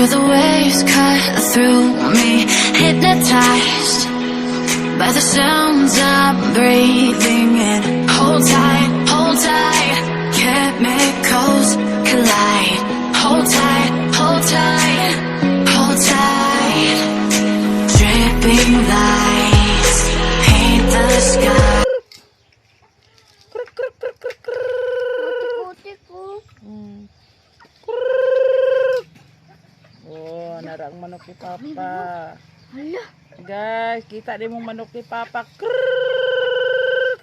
Feel the waves cut through me, hypnotized by the sounds I'm breathing Narang manok ni Papa. Hala. Guys, kita din mong manok ni Papa. Krrrr.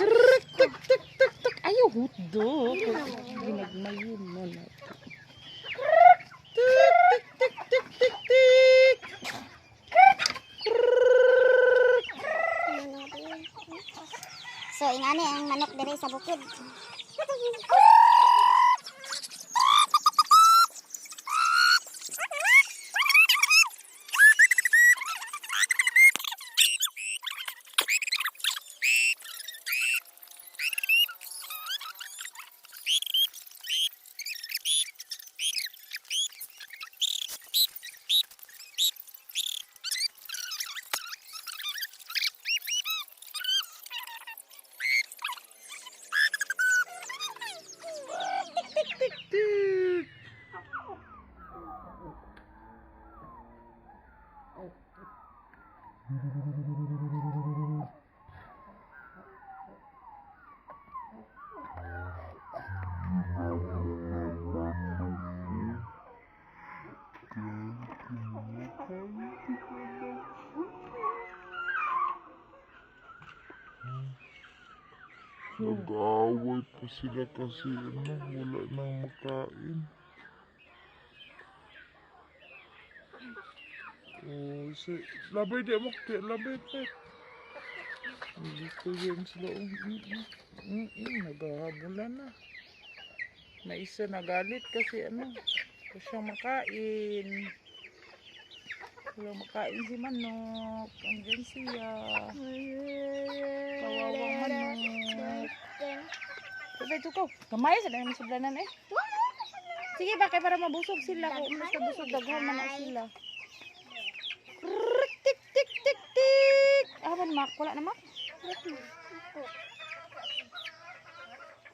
Krrrr. Tik, tik, tik, tik. Ayaw, hutdo. Ginagmayin mo na. So, ingani ang manok diri sa bukid. Nag-aaway pa sila kasi ano, wala nang makain. Oh, si labay di mo kaya labay pa. Ko yun sila. Oh, mm, mm, Mm -mm, na. Na isa nagalit kasi ano, gusto siyang makain. Wala makain si manok. Andyan siya. Kawawang manok. Sabi ito ko. Kamay sa dami sublanan eh. Sige ba kay para mabusog sila ko. Mas na busog daghan man na sila. Krrrr, Tik tik tik tik. Ah, man mak, wala na mak.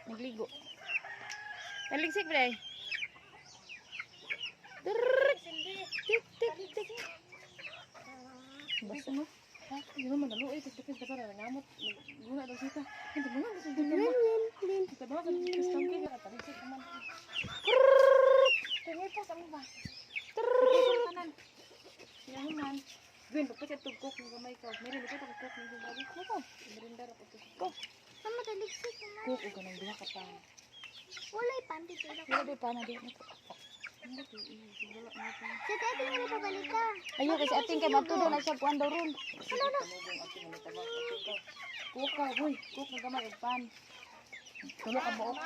Nagligo. Naligsik ba? Drrrr, Tik tik tik. Basta mo. Ha? Hindi mo eh. Kasi kasi para nangamot. Guna daw sita. Hindi mo nga. Kasi hindi mo. Kita ba? Kasi kistangki. Tarisik naman. Tingay Itong cook ng gamay ko. Meron itong cook ng gamay ko. Nako. Merinda ra po ito. Cook. Sama taligsik mo. Cook o ganang duha ka pa. Wala panty tulak. Wala di pa na di. Ano ito? Siguro na ito. Sa dati nga pabalik ka. Ayo kasi ating kay matudo na siya kuan daw ron. Cook ka. Uy. Cook ng gamay. Pan. Tulo ka buok.